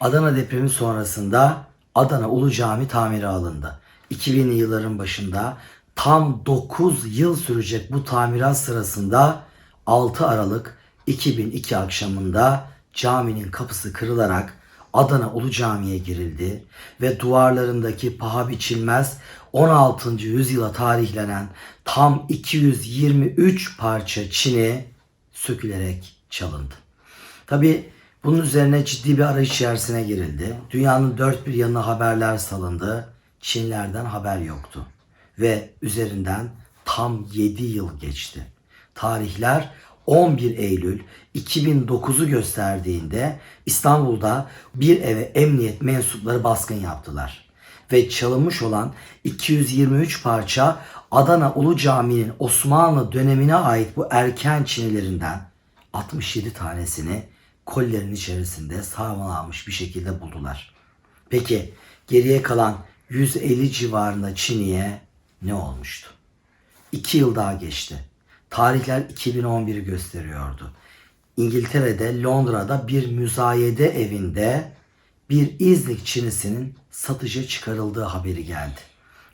Adana depremi sonrasında Adana Ulu Cami tamire alındı. 2000'li yılların başında tam 9 yıl sürecek bu tamirat sırasında 6 Aralık 2002 akşamında caminin kapısı kırılarak Adana Ulu Cami'ye girildi ve duvarlarındaki paha biçilmez 16. yüzyıla tarihlenen tam 223 parça çini sökülerek çalındı. Tabi bunun üzerine ciddi bir arayış içerisine girildi. Dünyanın dört bir yanına haberler salındı. Çinlerden haber yoktu. Ve üzerinden tam 7 yıl geçti. Tarihler 11 Eylül 2009'u gösterdiğinde İstanbul'da bir eve emniyet mensupları baskın yaptılar. Ve çalınmış olan 223 parça Adana Ulu Cami'nin Osmanlı dönemine ait bu erken çinilerinden 67 tanesini kolilerin içerisinde sağlamlanmış bir şekilde buldular. Peki geriye kalan 150 civarında Çini'ye ne olmuştu? 2 yıl daha geçti. Tarihler 2011'i gösteriyordu. İngiltere'de Londra'da bir müzayede evinde bir İznik Çinisinin satışa çıkarıldığı haberi geldi.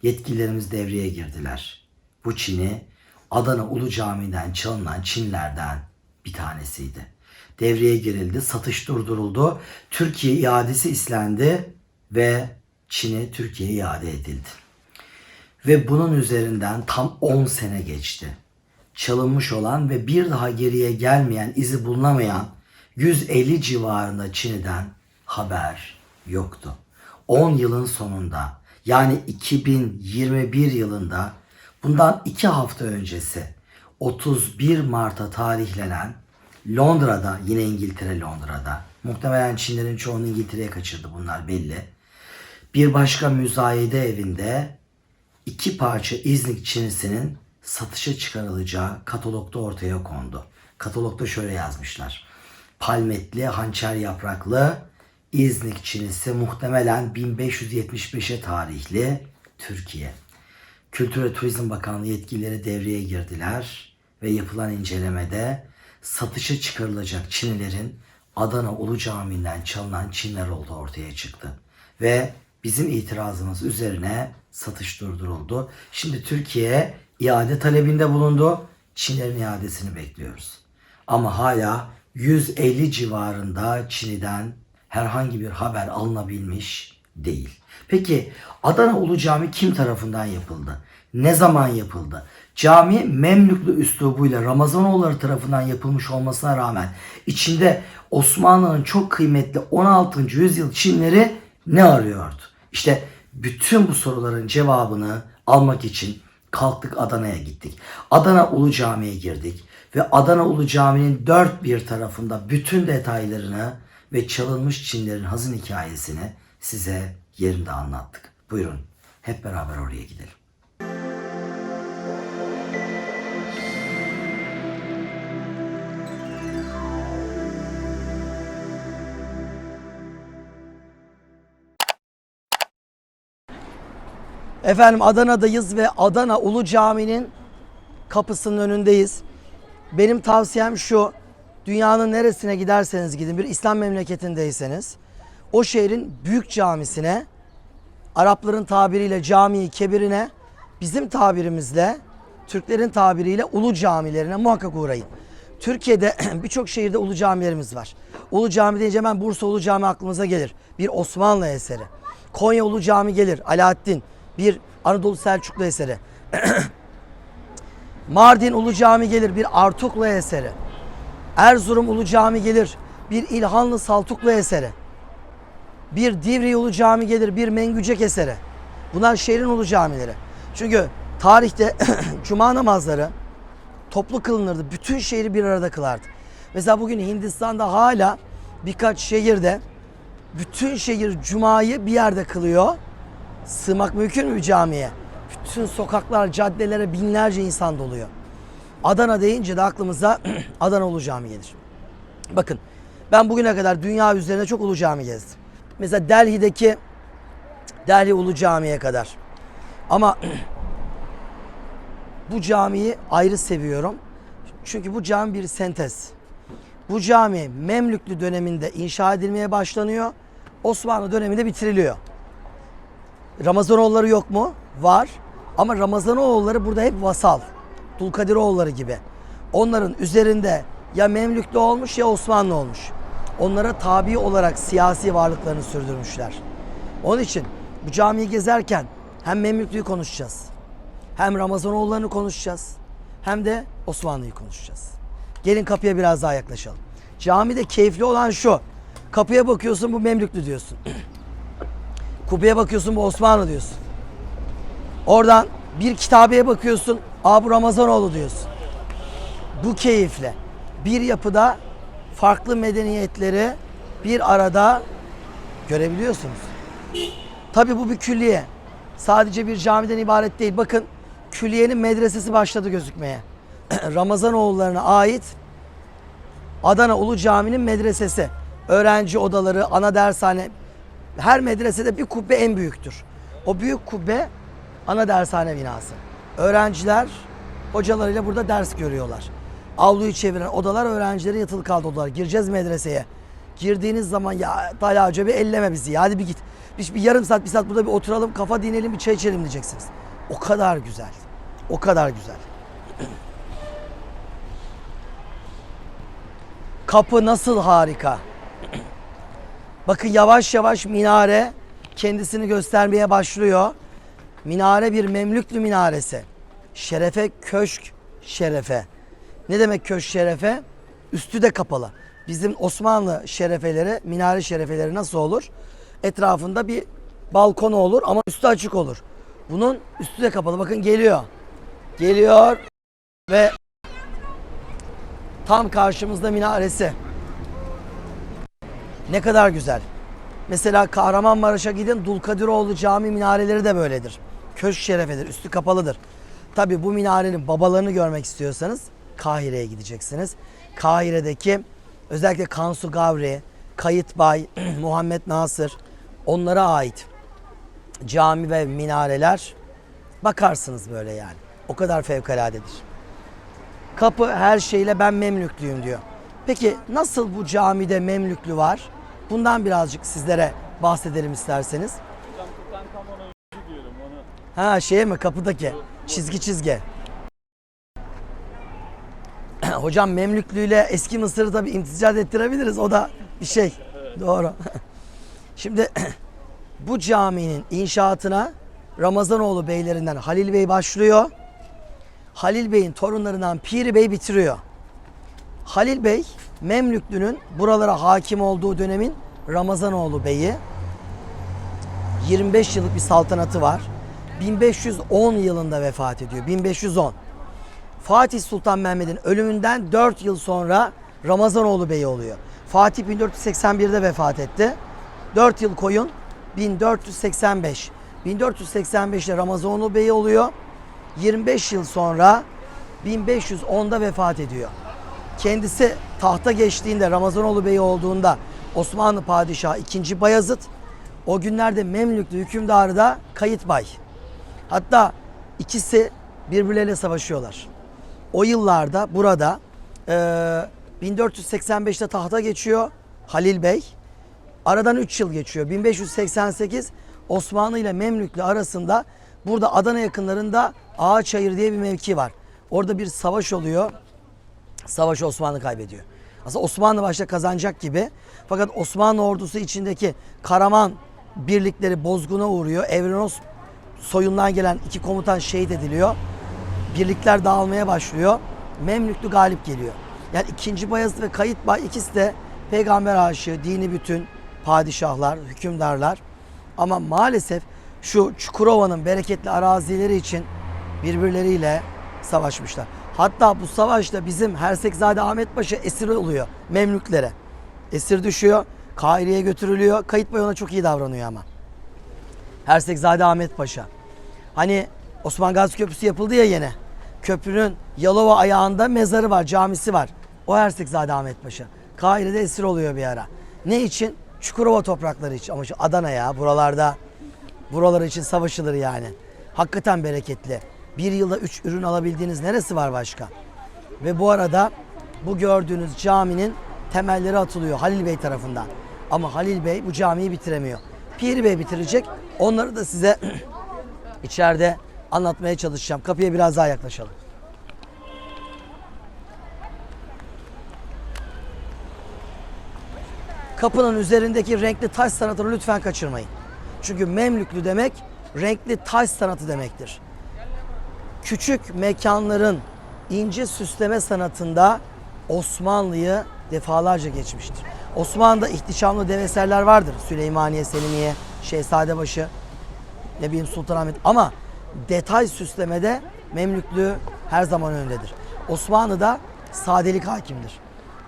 Yetkililerimiz devreye girdiler. Bu Çin'i Adana Ulu Camii'den çalınan Çinlerden bir tanesiydi. Devreye girildi, satış durduruldu, Türkiye iadesi istendi ve Çin'e Türkiye'ye iade edildi. Ve bunun üzerinden tam 10 sene geçti. Çalınmış olan ve bir daha geriye gelmeyen, izi bulunamayan 150 civarında Çin'den haber yoktu. 10 yılın sonunda yani 2021 yılında bundan 2 hafta öncesi 31 Mart'a tarihlenen Londra'da yine İngiltere Londra'da muhtemelen Çinlerin çoğunu İngiltere'ye kaçırdı bunlar belli. Bir başka müzayede evinde iki parça İznik Çinisinin satışa çıkarılacağı katalogda ortaya kondu. Katalogda şöyle yazmışlar. Palmetli, hançer yapraklı İznik Çinisi muhtemelen 1575'e tarihli Türkiye. Kültür ve Turizm Bakanlığı yetkilileri devreye girdiler ve yapılan incelemede satışa çıkarılacak Çinilerin Adana Ulu Camii'nden çalınan Çinler olduğu ortaya çıktı. Ve bizim itirazımız üzerine satış durduruldu. Şimdi Türkiye iade talebinde bulundu. Çinlerin iadesini bekliyoruz. Ama hala 150 civarında Çin'den herhangi bir haber alınabilmiş değil. Peki Adana Ulu Cami kim tarafından yapıldı? Ne zaman yapıldı? Cami Memlüklü üslubuyla Ramazanoğulları tarafından yapılmış olmasına rağmen içinde Osmanlı'nın çok kıymetli 16. yüzyıl Çinleri ne arıyordu? İşte bütün bu soruların cevabını almak için kalktık Adana'ya gittik. Adana Ulu Cami'ye girdik ve Adana Ulu Cami'nin dört bir tarafında bütün detaylarını ve çalınmış Çinlerin hazin hikayesini size yerinde anlattık. Buyurun hep beraber oraya gidelim. Efendim Adana'dayız ve Adana Ulu Cami'nin kapısının önündeyiz. Benim tavsiyem şu. Dünyanın neresine giderseniz gidin bir İslam memleketindeyseniz o şehrin büyük camisine Arapların tabiriyle cami kebirine bizim tabirimizle Türklerin tabiriyle ulu camilerine muhakkak uğrayın. Türkiye'de birçok şehirde ulu camilerimiz var. Ulu Cami deyince hemen Bursa Ulu Cami aklımıza gelir. Bir Osmanlı eseri. Konya Ulu Cami gelir. Alaaddin. Bir Anadolu Selçuklu eseri. Mardin Ulu Cami gelir. Bir Artuklu eseri. Erzurum Ulu Cami gelir. Bir İlhanlı Saltuklu eseri. Bir Divri Ulu Cami gelir. Bir Mengücek eseri. Bunlar şehrin ulu camileri. Çünkü tarihte cuma namazları toplu kılınırdı. Bütün şehri bir arada kılardı. Mesela bugün Hindistan'da hala birkaç şehirde bütün şehir cumayı bir yerde kılıyor. Sığmak mümkün mü camiye? Bütün sokaklar, caddelere binlerce insan doluyor. Adana deyince de aklımıza Adana Ulu Cami gelir. Bakın ben bugüne kadar dünya üzerinde çok Ulu Cami gezdim. Mesela Delhi'deki Delhi Ulu Cami'ye kadar. Ama bu camiyi ayrı seviyorum. Çünkü bu cami bir sentez. Bu cami Memlüklü döneminde inşa edilmeye başlanıyor Osmanlı döneminde bitiriliyor. Ramazanoğulları yok mu? Var. Ama Ramazanoğulları burada hep vasal. Dulkadiroğulları gibi. Onların üzerinde ya Memlüklü olmuş ya Osmanlı olmuş. Onlara tabi olarak siyasi varlıklarını sürdürmüşler. Onun için bu camiyi gezerken hem Memlüklü'yü konuşacağız. Hem Ramazanoğullarını konuşacağız. Hem de Osmanlı'yı konuşacağız. Gelin kapıya biraz daha yaklaşalım. Camide keyifli olan şu. Kapıya bakıyorsun bu Memlüklü diyorsun. Kubbeye bakıyorsun bu Osmanlı diyorsun. Oradan bir kitabeye bakıyorsun. Aa bu Ramazanoğlu diyorsun. Bu keyifle. Bir yapıda farklı medeniyetleri bir arada görebiliyorsunuz. Tabii bu bir külliye. Sadece bir camiden ibaret değil. Bakın külliyenin medresesi başladı gözükmeye. Ramazanoğullarına ait Adana Ulu Cami'nin medresesi. Öğrenci odaları, ana dershane. Her medresede bir kubbe en büyüktür. O büyük kubbe ana dershane binası. Öğrenciler hocalarıyla burada ders görüyorlar. Avluyu çeviren odalar öğrencilerin yatılı kaldı odalar. Gireceğiz medreseye. Girdiğiniz zaman ya Talha Hoca bir elleme bizi ya hadi bir git. Biz bir yarım saat bir saat burada bir oturalım kafa dinleyelim bir çay içelim diyeceksiniz. O kadar güzel. O kadar güzel. Kapı nasıl harika. Bakın yavaş yavaş minare kendisini göstermeye başlıyor. Minare bir Memlüklü minaresi. Şerefe köşk şerefe. Ne demek köşk şerefe? Üstü de kapalı. Bizim Osmanlı şerefeleri, minare şerefeleri nasıl olur? Etrafında bir balkonu olur ama üstü açık olur. Bunun üstü de kapalı. Bakın geliyor. Geliyor ve tam karşımızda minaresi. Ne kadar güzel. Mesela Kahramanmaraş'a gidin Dulkadiroğlu Cami minareleri de böyledir. Köşk şerefedir, üstü kapalıdır. Tabi bu minarenin babalarını görmek istiyorsanız Kahire'ye gideceksiniz. Kahire'deki özellikle Kansu Gavri, Kayıt Bay, Muhammed Nasır onlara ait cami ve minareler bakarsınız böyle yani. O kadar fevkaladedir. Kapı her şeyle ben Memlüklüyüm diyor. Peki nasıl bu camide Memlüklü var? Bundan birazcık sizlere bahsedelim isterseniz. Hocam Tutankamon'un yüzü diyorum onu. Ha şeye mi kapıdaki çizgi çizgi. Hocam Memlüklü ile eski Mısır'ı tabi imticat ettirebiliriz. O da bir şey. Doğru. Şimdi bu caminin inşaatına Ramazanoğlu beylerinden Halil Bey başlıyor. Halil Bey'in torunlarından Piri Bey bitiriyor. Halil Bey Memlüklü'nün buralara hakim olduğu dönemin Ramazanoğlu Bey'i. 25 yıllık bir saltanatı var. 1510 yılında vefat ediyor. 1510. Fatih Sultan Mehmet'in ölümünden 4 yıl sonra Ramazanoğlu Bey oluyor. Fatih 1481'de vefat etti. 4 yıl koyun 1485. 1485'te Ramazanoğlu Bey oluyor. 25 yıl sonra 1510'da vefat ediyor. Kendisi tahta geçtiğinde Ramazanoğlu Bey olduğunda Osmanlı Padişahı 2. Bayezid o günlerde Memlüklü hükümdarı da Kayıt Bay. Hatta ikisi birbirleriyle savaşıyorlar. O yıllarda burada e, 1485'te tahta geçiyor Halil Bey. Aradan 3 yıl geçiyor. 1588 Osmanlı ile Memlüklü arasında burada Adana yakınlarında Ağaçayır diye bir mevki var. Orada bir savaş oluyor. Savaşı Osmanlı kaybediyor. Aslında Osmanlı başta kazanacak gibi. Fakat Osmanlı ordusu içindeki Karaman birlikleri bozguna uğruyor. Evrenos soyundan gelen iki komutan şehit ediliyor. Birlikler dağılmaya başlıyor. Memlüklü galip geliyor. Yani ikinci Bayezid ve Kayıt Bay ikisi de peygamber aşığı, dini bütün padişahlar, hükümdarlar. Ama maalesef şu Çukurova'nın bereketli arazileri için birbirleriyle savaşmışlar. Hatta bu savaşta bizim Hersekzade Ahmet Paşa esir oluyor Memlüklere. Esir düşüyor, Kahire'ye götürülüyor. Kayıt Bey ona çok iyi davranıyor ama. Hersekzade Ahmet Paşa. Hani Osman Gazi Köprüsü yapıldı ya yine. Köprünün Yalova ayağında mezarı var, camisi var. O Hersekzade Ahmet Paşa. Kahire'de esir oluyor bir ara. Ne için? Çukurova toprakları için. Ama şu Adana ya buralarda buralar için savaşılır yani. Hakikaten bereketli. Bir yılda üç ürün alabildiğiniz neresi var başka? Ve bu arada bu gördüğünüz caminin temelleri atılıyor Halil Bey tarafından. Ama Halil Bey bu camiyi bitiremiyor. Piri Bey bitirecek. Onları da size içeride anlatmaya çalışacağım. Kapıya biraz daha yaklaşalım. Kapının üzerindeki renkli taş sanatını lütfen kaçırmayın. Çünkü Memlüklü demek renkli taş sanatı demektir. Küçük mekanların ince süsleme sanatında Osmanlı'yı defalarca geçmiştir. Osmanlı'da ihtişamlı dev eserler vardır. Süleymaniye, Selimiye, Şehzadebaşı, ne bileyim Sultanahmet ama detay süslemede Memlüklü her zaman öndedir. Osmanlı'da sadelik hakimdir.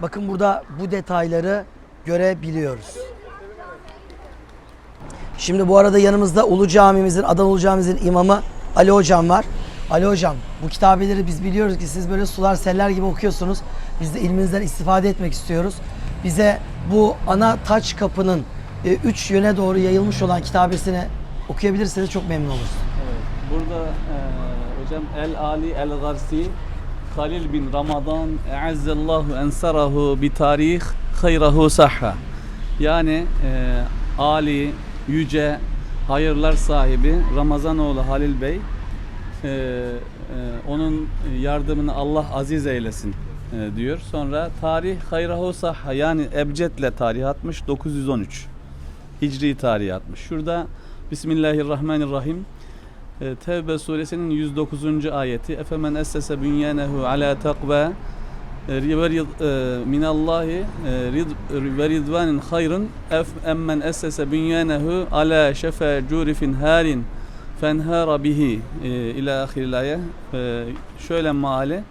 Bakın burada bu detayları görebiliyoruz. Şimdi bu arada yanımızda Ulu Camimizin, Adana Ulu Camimizin imamı Ali Hocam var. Ali Hocam bu kitabeleri biz biliyoruz ki siz böyle sular seller gibi okuyorsunuz. Biz de ilminizden istifade etmek istiyoruz. Bize bu ana taç kapının e, üç yöne doğru yayılmış olan kitabesini okuyabilirseniz çok memnun oluruz. Burada e, hocam El Ali El Garsi Halil bin Ramazan Eazzallahu ensarahu bi tarih hayrahu sahha. Yani e, Ali yüce hayırlar sahibi Ramazanoğlu Halil Bey e, e, onun yardımını Allah aziz eylesin e, diyor. Sonra tarih hayrahu sahha yani ebcedle tarih atmış 913. Hicri tarihi atmış. Şurada Bismillahirrahmanirrahim. E, Tevbe suresinin 109. ayeti. Efemen essese bünyanehu ala takva e, minallahi e, ve ridvanin hayrın ef emmen essese bünyanehu ala şefe curifin harin fenhara bihi ila ahiril ayet. E, şöyle maali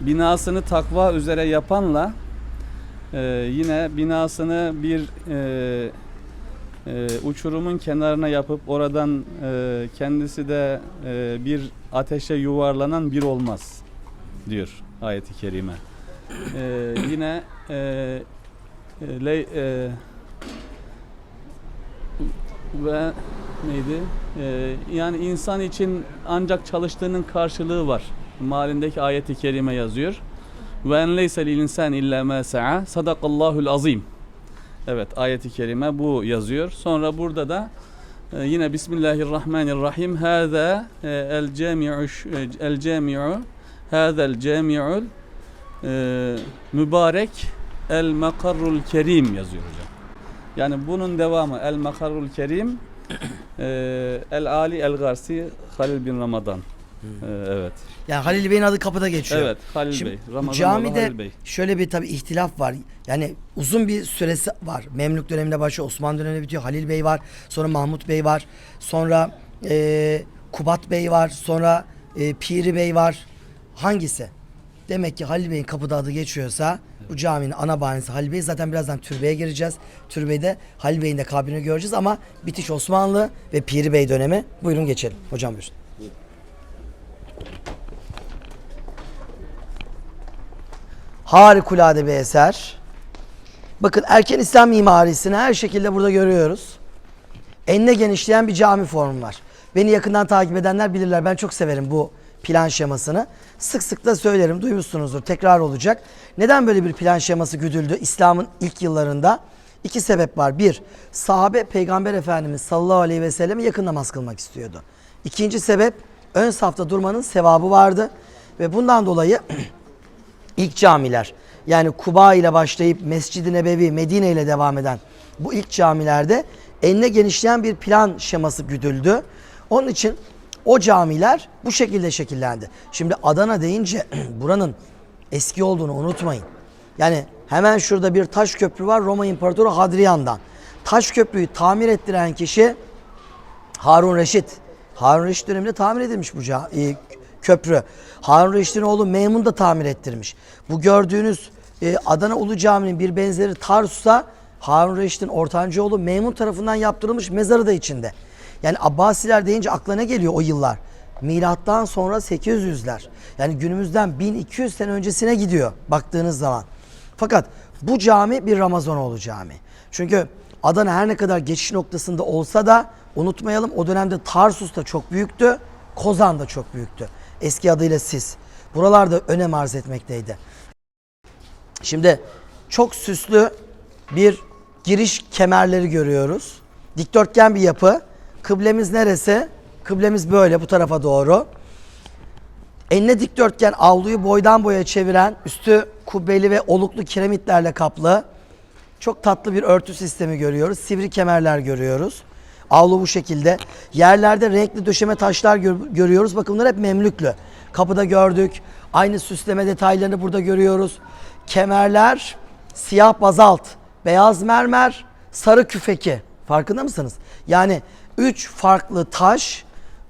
binasını takva üzere yapanla yine binasını bir e, e, uçurumun kenarına yapıp oradan e, kendisi de e, bir ateşe yuvarlanan bir olmaz diyor ayeti kerime. Ee, yine e, e, le, e, ve neydi? E, yani insan için ancak çalıştığının karşılığı var. Malindeki ayeti kerime yazıyor. Ve en leyse insan illa ma sa'a. Sadakallahul azim. Evet ayeti kerime bu yazıyor. Sonra burada da e, yine Bismillahirrahmanirrahim. Hâzâ e, el cami'u ş- el cami'u hâzel cami'ul e, mübarek el makarrul kerim yazıyor hocam. Yani bunun devamı el makarrul kerim e, el ali el garsi Halil bin Ramazan. E, evet. Yani Halil Bey'in adı kapıda geçiyor. Evet Halil Şimdi Bey. bu Ramazanoğlu camide Halil Bey. şöyle bir tabi ihtilaf var. Yani uzun bir süresi var. Memlük döneminde başlıyor, Osmanlı döneminde bitiyor. Halil Bey var, sonra Mahmut Bey var, sonra e, Kubat Bey var, sonra e, Piri Bey var. Hangisi? Demek ki Halil Bey'in kapıda adı geçiyorsa bu caminin ana bahanesi Halil Bey. Zaten birazdan türbeye gireceğiz. Türbede Halil Bey'in de kabrini göreceğiz ama bitiş Osmanlı ve Piri Bey dönemi. Buyurun geçelim. Hocam buyurun. Harikulade bir eser. Bakın erken İslam mimarisini her şekilde burada görüyoruz. Enine genişleyen bir cami formu var. Beni yakından takip edenler bilirler. Ben çok severim bu plan şemasını. Sık sık da söylerim. Duymuşsunuzdur. Tekrar olacak. Neden böyle bir plan şeması güdüldü İslam'ın ilk yıllarında? İki sebep var. Bir, sahabe Peygamber Efendimiz sallallahu aleyhi ve selleme yakın namaz kılmak istiyordu. İkinci sebep, ön safta durmanın sevabı vardı. Ve bundan dolayı ilk camiler yani Kuba ile başlayıp Mescid-i Nebevi, Medine ile devam eden bu ilk camilerde enine genişleyen bir plan şeması güdüldü. Onun için o camiler bu şekilde şekillendi. Şimdi Adana deyince buranın eski olduğunu unutmayın. Yani hemen şurada bir taş köprü var Roma İmparatoru Hadrian'dan. Taş köprüyü tamir ettiren kişi Harun Reşit. Harun Reşit döneminde tamir edilmiş bu e, köprü. Harun Reşit'in oğlu Memun da tamir ettirmiş. Bu gördüğünüz e, Adana Ulu Cami'nin bir benzeri Tarsus'ta Harun Reşit'in ortancı oğlu Memun tarafından yaptırılmış mezarı da içinde. Yani Abbasiler deyince akla ne geliyor o yıllar? Milattan sonra 800'ler. Yani günümüzden 1200 sene öncesine gidiyor baktığınız zaman. Fakat bu cami bir Ramazanoğlu cami. Çünkü Adana her ne kadar geçiş noktasında olsa da unutmayalım o dönemde Tarsus da çok büyüktü. Kozan da çok büyüktü. Eski adıyla Sis. Buralarda önem arz etmekteydi. Şimdi çok süslü bir giriş kemerleri görüyoruz. Dikdörtgen bir yapı. Kıblemiz neresi? Kıblemiz böyle bu tarafa doğru. Enine dikdörtgen avluyu boydan boya çeviren üstü kubbeli ve oluklu kiremitlerle kaplı çok tatlı bir örtü sistemi görüyoruz. Sivri kemerler görüyoruz. Avlu bu şekilde. Yerlerde renkli döşeme taşlar gör- görüyoruz. Bakın bunlar hep memlüklü. Kapıda gördük. Aynı süsleme detaylarını burada görüyoruz. Kemerler siyah bazalt, beyaz mermer, sarı küfeki. Farkında mısınız? Yani üç farklı taş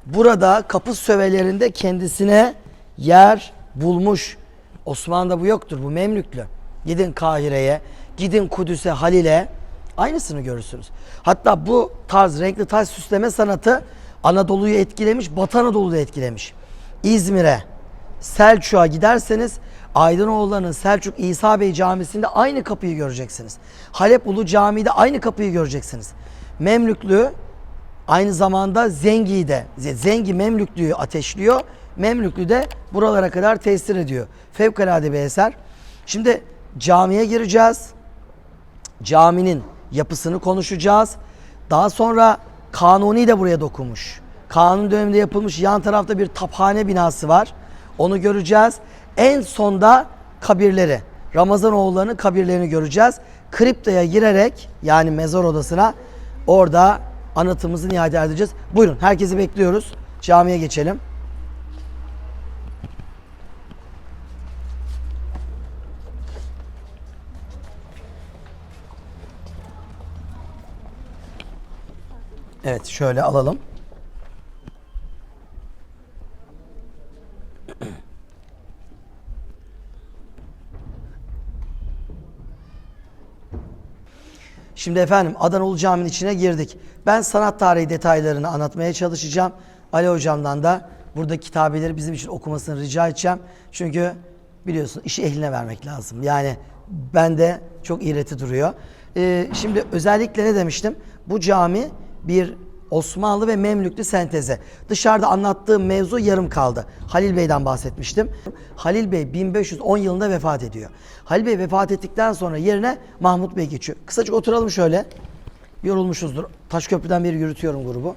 burada kapı sövelerinde kendisine yer bulmuş. Osmanlı'da bu yoktur. Bu Memlüklü. Gidin Kahire'ye, gidin Kudüs'e, Halil'e aynısını görürsünüz. Hatta bu tarz renkli taş süsleme sanatı Anadolu'yu etkilemiş, Batı Anadolu'yu etkilemiş. İzmir'e, Selçuk'a giderseniz Aydınoğulları'nın Selçuk İsa Bey Camisi'nde aynı kapıyı göreceksiniz. Halep Ulu Camii'de aynı kapıyı göreceksiniz. Memlüklü aynı zamanda Zengi'yi de Zengi Memlüklü'yü ateşliyor. Memlüklü de buralara kadar tesir ediyor. Fevkalade bir eser. Şimdi camiye gireceğiz. Caminin yapısını konuşacağız. Daha sonra Kanuni de buraya dokunmuş. Kanun döneminde yapılmış yan tarafta bir taphane binası var. Onu göreceğiz. En sonda kabirleri, Ramazanoğulları'nın kabirlerini göreceğiz. Kriptaya girerek yani mezar odasına orada anıtımızı nihayet edeceğiz. Buyurun herkesi bekliyoruz. Camiye geçelim. Evet şöyle alalım. Şimdi efendim Adanalı Camii'nin içine girdik. Ben sanat tarihi detaylarını anlatmaya çalışacağım. Ali Hocam'dan da burada kitabeleri bizim için okumasını rica edeceğim. Çünkü biliyorsun işi ehline vermek lazım. Yani bende çok iğreti duruyor. Ee, şimdi özellikle ne demiştim? Bu cami bir Osmanlı ve Memlüklü senteze. Dışarıda anlattığım mevzu yarım kaldı. Halil Bey'den bahsetmiştim. Halil Bey 1510 yılında vefat ediyor. Halil Bey vefat ettikten sonra yerine Mahmut Bey geçiyor. Kısacık oturalım şöyle. Yorulmuşuzdur. Taşköprü'den beri yürütüyorum grubu.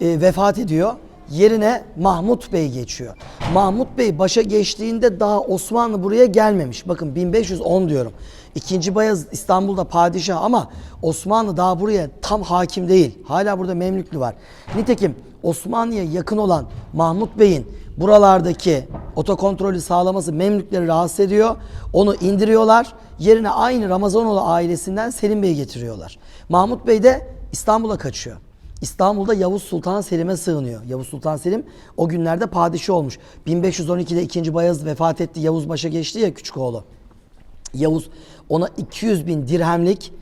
Ee, vefat ediyor. Yerine Mahmut Bey geçiyor. Mahmut Bey başa geçtiğinde daha Osmanlı buraya gelmemiş. Bakın 1510 diyorum. İkinci Bayezid İstanbul'da padişah ama Osmanlı daha buraya tam hakim değil. Hala burada Memlüklü var. Nitekim Osmanlı'ya yakın olan Mahmut Bey'in buralardaki otokontrolü sağlaması Memlükleri rahatsız ediyor. Onu indiriyorlar. Yerine aynı Ramazanoğlu ailesinden Selim Bey'i getiriyorlar. Mahmut Bey de İstanbul'a kaçıyor. İstanbul'da Yavuz Sultan Selim'e sığınıyor. Yavuz Sultan Selim o günlerde padişah olmuş. 1512'de 2. Bayezid vefat etti. Yavuz başa geçti ya küçük oğlu. Yavuz ona 200 bin dirhemlik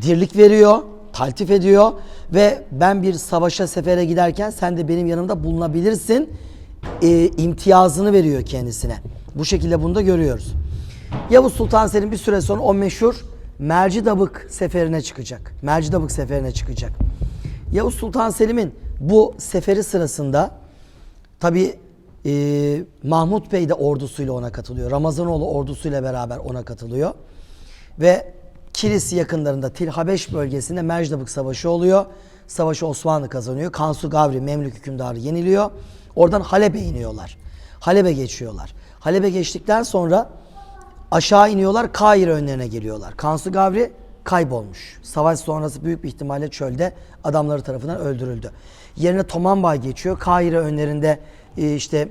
dirlik veriyor, taltif ediyor ve ben bir savaşa sefere giderken sen de benim yanımda bulunabilirsin e, imtiyazını veriyor kendisine. Bu şekilde bunu da görüyoruz. Yavuz Sultan Selim bir süre sonra o meşhur Mercidabık seferine çıkacak. Mercidabık seferine çıkacak. Yavuz Sultan Selim'in bu seferi sırasında tabi Mahmut Bey de ordusuyla ona katılıyor. Ramazanoğlu ordusuyla beraber ona katılıyor. Ve Kilis yakınlarında Tilhabeş bölgesinde Mercidabık Savaşı oluyor. Savaşı Osmanlı kazanıyor. Kansu Gavri Memlük hükümdarı yeniliyor. Oradan Halep'e iniyorlar. Halep'e geçiyorlar. Halep'e geçtikten sonra aşağı iniyorlar. Kahire önlerine geliyorlar. Kansu Gavri kaybolmuş. Savaş sonrası büyük bir ihtimalle çölde adamları tarafından öldürüldü. Yerine Tomanbay geçiyor. Kahire önlerinde e, işte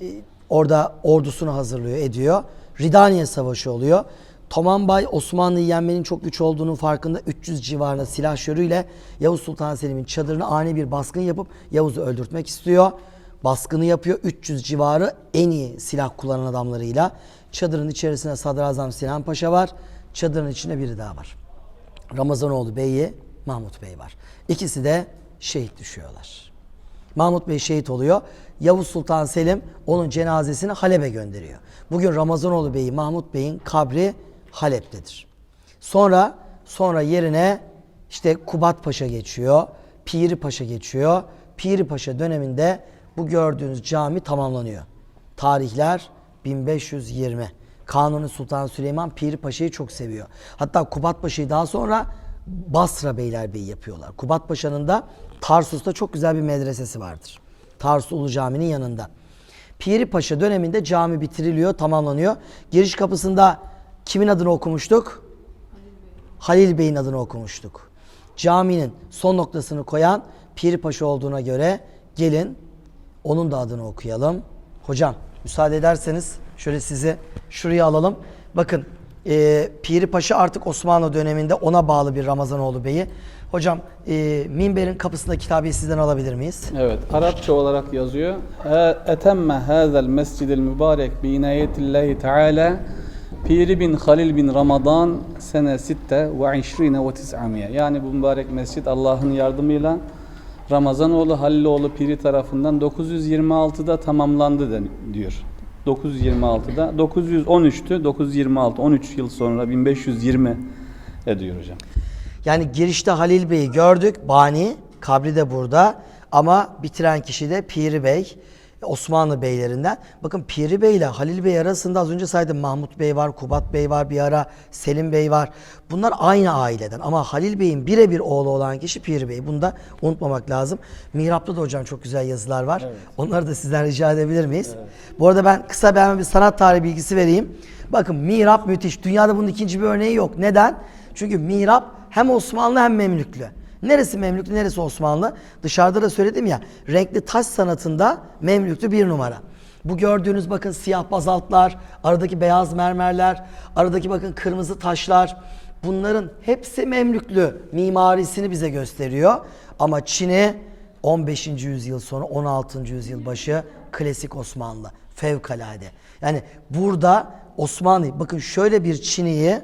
e, orada ordusunu hazırlıyor, ediyor. Ridaniye Savaşı oluyor. Tomanbay Osmanlı'yı yenmenin çok güç olduğunun farkında 300 civarında silah şörüyle Yavuz Sultan Selim'in çadırına ani bir baskın yapıp Yavuz'u öldürtmek istiyor. Baskını yapıyor 300 civarı en iyi silah kullanan adamlarıyla. Çadırın içerisinde Sadrazam Sinan Paşa var. Çadırın içinde biri daha var. Ramazanoğlu Bey'i, Mahmut Bey var. İkisi de şehit düşüyorlar. Mahmut Bey şehit oluyor. Yavuz Sultan Selim onun cenazesini Halep'e gönderiyor. Bugün Ramazanoğlu Bey'i, Mahmut Bey'in kabri Halep'tedir. Sonra sonra yerine işte Kubat Paşa geçiyor, Piri Paşa geçiyor. Piri Paşa döneminde bu gördüğünüz cami tamamlanıyor. Tarihler 1520. Kanuni Sultan Süleyman Piri Paşa'yı çok seviyor. Hatta Kubat Paşa'yı daha sonra Basra Beylerbeyi yapıyorlar. Kubat Paşa'nın da Tarsus'ta çok güzel bir medresesi vardır. Tarsus Ulu Cami'nin yanında. Piri Paşa döneminde cami bitiriliyor, tamamlanıyor. Giriş kapısında kimin adını okumuştuk? Halil Bey'in adını okumuştuk. Caminin son noktasını koyan Piri Paşa olduğuna göre gelin onun da adını okuyalım. Hocam müsaade ederseniz şöyle sizi şuraya alalım. Bakın e, Piri Paşa artık Osmanlı döneminde ona bağlı bir Ramazanoğlu Bey'i. Hocam e, minberin kapısında kitabeyi sizden alabilir miyiz? Evet, Arapça olarak yazıyor. "E- Etemme hazel mescidil mübarek bi inayetillahi teala Piri bin Halil bin Ramazan sene sitte ve işrine ve tis'amiye. Yani bu mübarek mescit Allah'ın yardımıyla Ramazanoğlu Haliloğlu Piri tarafından 926'da tamamlandı diyor. 926'da 913'tü 926 13 yıl sonra 1520 ediyor hocam. Yani girişte Halil Bey'i gördük. Bani, kabri de burada. Ama bitiren kişi de Piri Bey. Osmanlı beylerinden. Bakın Piri Bey ile Halil Bey arasında az önce saydım Mahmut Bey var, Kubat Bey var bir ara, Selim Bey var. Bunlar aynı aileden ama Halil Bey'in birebir oğlu olan kişi Piri Bey. Bunu da unutmamak lazım. Mihrap'ta da hocam çok güzel yazılar var. Onları da sizden rica edebilir miyiz? Bu arada ben kısa bir hemen bir sanat tarihi bilgisi vereyim. Bakın mihrap müthiş. Dünyada bunun ikinci bir örneği yok. Neden? Çünkü mihrap hem Osmanlı hem Memlüklü. Neresi Memlüklü, neresi Osmanlı? Dışarıda da söyledim ya, renkli taş sanatında Memlüklü bir numara. Bu gördüğünüz bakın siyah bazaltlar, aradaki beyaz mermerler, aradaki bakın kırmızı taşlar. Bunların hepsi Memlüklü mimarisini bize gösteriyor. Ama Çin'i 15. yüzyıl sonra 16. yüzyıl başı klasik Osmanlı. Fevkalade. Yani burada Osmanlı bakın şöyle bir Çin'i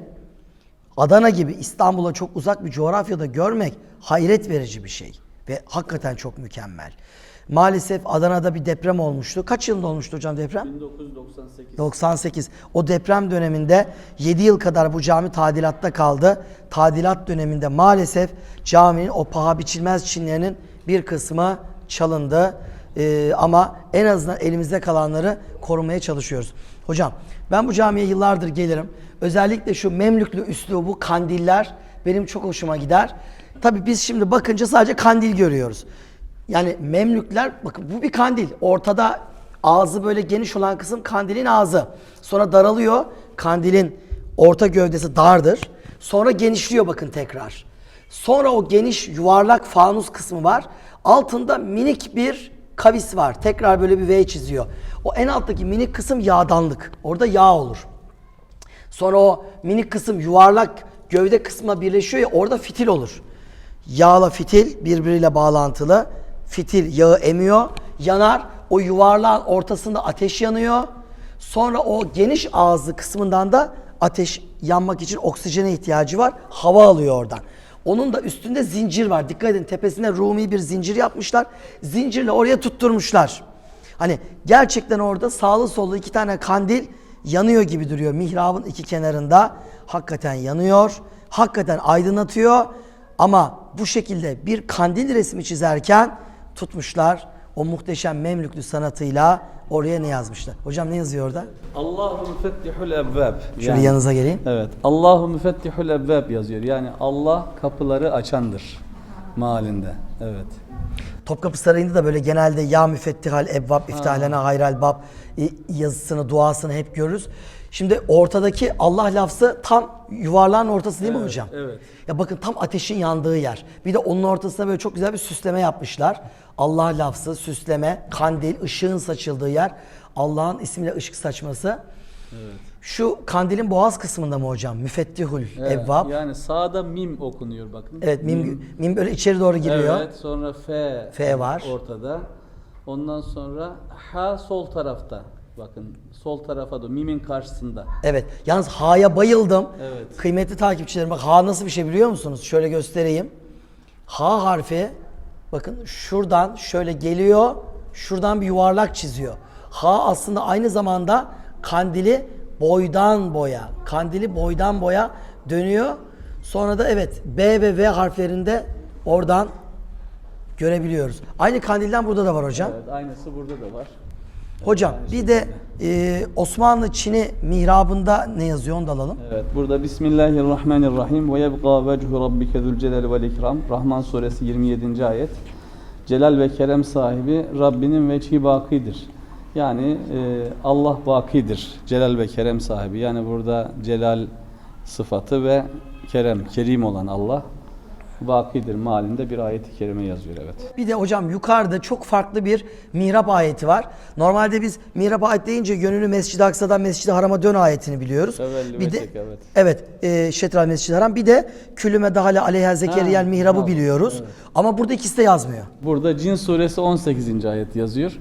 Adana gibi İstanbul'a çok uzak bir coğrafyada görmek hayret verici bir şey. Ve hakikaten çok mükemmel. Maalesef Adana'da bir deprem olmuştu. Kaç yılında olmuştu hocam deprem? 1998. 98. O deprem döneminde 7 yıl kadar bu cami tadilatta kaldı. Tadilat döneminde maalesef caminin o paha biçilmez çinlerinin bir kısmı çalındı. Ee, ama en azından elimizde kalanları korumaya çalışıyoruz. Hocam ben bu camiye yıllardır gelirim. Özellikle şu Memlüklü üslubu kandiller benim çok hoşuma gider. Tabii biz şimdi bakınca sadece kandil görüyoruz. Yani Memlükler bakın bu bir kandil. Ortada ağzı böyle geniş olan kısım kandilin ağzı. Sonra daralıyor. Kandilin orta gövdesi dardır. Sonra genişliyor bakın tekrar. Sonra o geniş yuvarlak fanus kısmı var. Altında minik bir kavis var. Tekrar böyle bir V çiziyor. O en alttaki minik kısım yağdanlık. Orada yağ olur. Sonra o minik kısım yuvarlak gövde kısmına birleşiyor ya orada fitil olur. Yağla fitil birbiriyle bağlantılı. Fitil yağı emiyor, yanar. O yuvarlağın ortasında ateş yanıyor. Sonra o geniş ağızlı kısmından da ateş yanmak için oksijene ihtiyacı var. Hava alıyor oradan. Onun da üstünde zincir var. Dikkat edin tepesine Rumi bir zincir yapmışlar. Zincirle oraya tutturmuşlar. Hani gerçekten orada sağlı sollu iki tane kandil yanıyor gibi duruyor. Mihrabın iki kenarında hakikaten yanıyor. Hakikaten aydınlatıyor. Ama bu şekilde bir kandil resmi çizerken tutmuşlar o muhteşem Memlüklü sanatıyla oraya ne yazmışlar? Hocam ne yazıyor orada? Allahu müfettihul ebbab. Şöyle yanınıza geleyim. Evet. Allahu müfettihul ebbab yazıyor. Yani Allah kapıları açandır malinde. Evet. Topkapı Sarayı'nda da böyle genelde ya müfettihal ebbab iftahlena hayral bab e, yazısını, duasını hep görürüz. Şimdi ortadaki Allah lafzı tam yuvarlağın ortası değil mi Evet, hocam? evet. Ya bakın tam ateşin yandığı yer. Bir de onun ortasına böyle çok güzel bir süsleme yapmışlar. Allah lafzı, süsleme, kandil, ışığın saçıldığı yer. Allah'ın ismiyle ışık saçması. Şu kandilin boğaz kısmında mı hocam? Müfettihul Evet, evvab. Yani sağda mim okunuyor bakın. Evet mim, mim böyle içeri doğru giriyor. Evet, sonra F, F var. ortada. Ondan sonra H sol tarafta. Bakın sol tarafa da mimin karşısında. Evet. Yalnız Ha'ya bayıldım. Evet. Kıymetli takipçilerim bak Ha nasıl bir şey biliyor musunuz? Şöyle göstereyim. Ha harfi bakın şuradan şöyle geliyor. Şuradan bir yuvarlak çiziyor. Ha aslında aynı zamanda kandili boydan boya, kandili boydan boya dönüyor. Sonra da evet B ve V harflerinde oradan görebiliyoruz. Aynı kandilden burada da var hocam. Evet, aynısı burada da var. Hocam bir de e, Osmanlı Çin'i mihrabında ne yazıyor onu da alalım. Evet burada Bismillahirrahmanirrahim ve yebqa vechu rabbike zülcelal vel ikram Rahman suresi 27. ayet Celal ve kerem sahibi Rabbinin veçhi bakidir. Yani e, Allah bakidir. Celal ve kerem sahibi. Yani burada celal sıfatı ve kerem, kerim olan Allah bakidir malinde bir ayet-i kerime yazıyor evet. Bir de hocam yukarıda çok farklı bir mihrap ayeti var. Normalde biz mihrap ayet deyince gönlünü Mescid-i Aksa'dan Mescid-i Haram'a dön ayetini biliyoruz. Tevelli bir de ve tek, evet. evet e, Şetral Mescid-i Haram bir de Külüme Dahale Aleyha Zekeriyel Ha, mihrabı bravo. biliyoruz. Ama burada ikisi de yazmıyor. Burada Cin suresi 18. ayet yazıyor.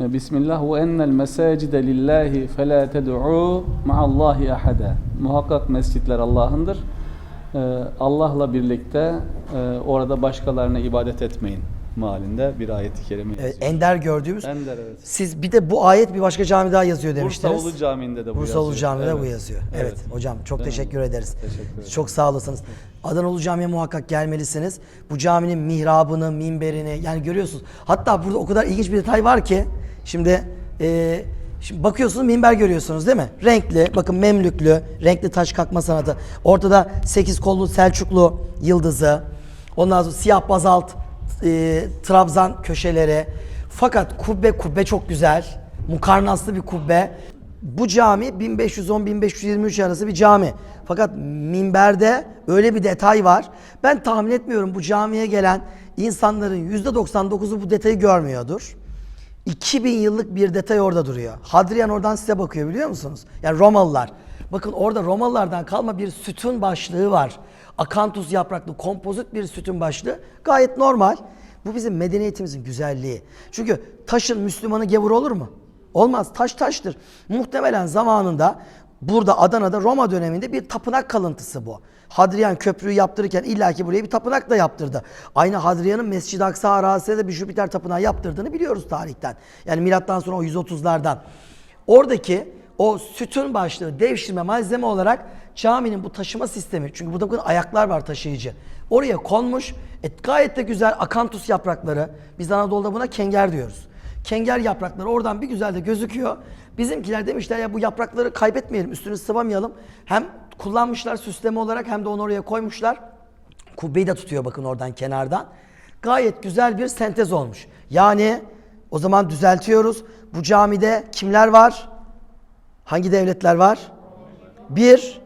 Bismillah ve ennel mesacide lillahi fela ted'u ma'allahi ahada. Muhakkak mescitler Allah'ındır. Ee, Allah'la birlikte e, orada başkalarına ibadet etmeyin malinde bir ayet-i kerime yazıyor. Evet, ender gördüğümüz. Ender evet. Siz bir de bu ayet bir başka cami daha yazıyor Bursa demiştiniz. Ulu Camii'nde de bu Bursa yazıyor. Ulu Camii'de Evet. bu yazıyor. Evet, Evet. hocam çok Değil mi? teşekkür ederiz. Teşekkür ederim. Çok sağ olasınız. Adana Ulu Camii'ye muhakkak gelmelisiniz. Bu caminin mihrabını, minberini yani görüyorsunuz. Hatta burada o kadar ilginç bir detay var ki şimdi e, şimdi bakıyorsunuz minber görüyorsunuz değil mi? Renkli, bakın memlüklü, renkli taş kalkma sanatı. Ortada 8 kollu Selçuklu yıldızı. Ondan sonra siyah bazalt e, trabzan köşeleri. Fakat kubbe kubbe çok güzel. Mukarnaslı bir kubbe. Bu cami 1510-1523 arası bir cami. Fakat minberde öyle bir detay var. Ben tahmin etmiyorum bu camiye gelen insanların %99'u bu detayı görmüyordur. 2000 yıllık bir detay orada duruyor. Hadrian oradan size bakıyor biliyor musunuz? Yani Romalılar. Bakın orada Romalılardan kalma bir sütun başlığı var. Akantus yapraklı kompozit bir sütun başlığı. Gayet normal. Bu bizim medeniyetimizin güzelliği. Çünkü taşın Müslümanı gevur olur mu? Olmaz. Taş taştır. Muhtemelen zamanında burada Adana'da Roma döneminde bir tapınak kalıntısı bu. Hadrian köprüyü yaptırırken illaki buraya bir tapınak da yaptırdı. Aynı Hadrian'ın Mescid-i Aksa arazisine de bir Jüpiter tapınağı yaptırdığını biliyoruz tarihten. Yani milattan sonra o 130'lardan. Oradaki o sütun başlığı devşirme malzeme olarak caminin bu taşıma sistemi çünkü burada bakın ayaklar var taşıyıcı. Oraya konmuş. E, gayet de güzel akantus yaprakları. Biz Anadolu'da buna kenger diyoruz. Kenger yaprakları oradan bir güzel de gözüküyor. Bizimkiler demişler ya bu yaprakları kaybetmeyelim, üstünü sıvamayalım. Hem kullanmışlar süsleme olarak hem de onu oraya koymuşlar. Kubbeyi de tutuyor bakın oradan kenardan. Gayet güzel bir sentez olmuş. Yani o zaman düzeltiyoruz. Bu camide kimler var? Hangi devletler var? Bir,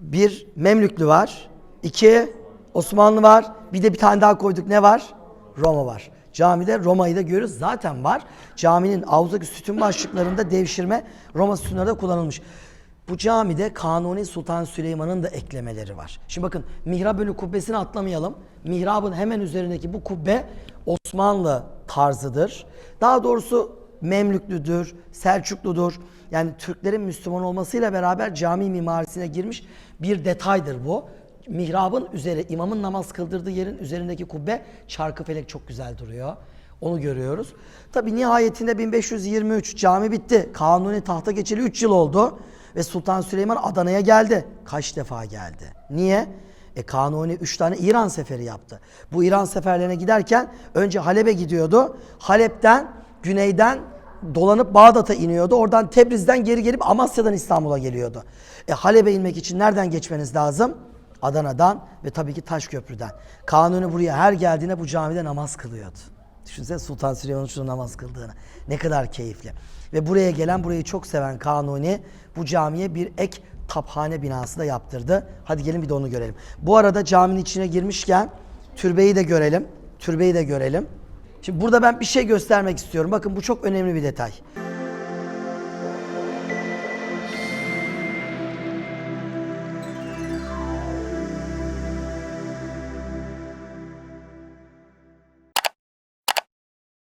bir Memlüklü var. İki, Osmanlı var. Bir de bir tane daha koyduk. Ne var? Roma var. Camide Roma'yı da görüyoruz. Zaten var. Caminin avuzdaki sütun başlıklarında devşirme Roma sütunları da kullanılmış. Bu camide Kanuni Sultan Süleyman'ın da eklemeleri var. Şimdi bakın mihrab önü kubbesini atlamayalım. Mihrabın hemen üzerindeki bu kubbe Osmanlı tarzıdır. Daha doğrusu Memlüklüdür, Selçukludur. Yani Türklerin Müslüman olmasıyla beraber cami mimarisine girmiş bir detaydır bu. Mihrabın üzeri, imamın namaz kıldırdığı yerin üzerindeki kubbe çarkı felek çok güzel duruyor. Onu görüyoruz. Tabi nihayetinde 1523 cami bitti. Kanuni tahta geçeli 3 yıl oldu. Ve Sultan Süleyman Adana'ya geldi. Kaç defa geldi? Niye? E Kanuni 3 tane İran seferi yaptı. Bu İran seferlerine giderken önce Halep'e gidiyordu. Halep'ten, güneyden dolanıp Bağdat'a iniyordu. Oradan Tebriz'den geri gelip Amasya'dan İstanbul'a geliyordu. E Halep'e inmek için nereden geçmeniz lazım? Adana'dan ve tabii ki Taşköprü'den. Kanuni buraya her geldiğinde bu camide namaz kılıyordu. Düşünsene Sultan Süleyman'ın şurada namaz kıldığını. Ne kadar keyifli. Ve buraya gelen, burayı çok seven Kanuni bu camiye bir ek taphane binası da yaptırdı. Hadi gelin bir de onu görelim. Bu arada caminin içine girmişken türbeyi de görelim. Türbeyi de görelim. Şimdi burada ben bir şey göstermek istiyorum. Bakın bu çok önemli bir detay.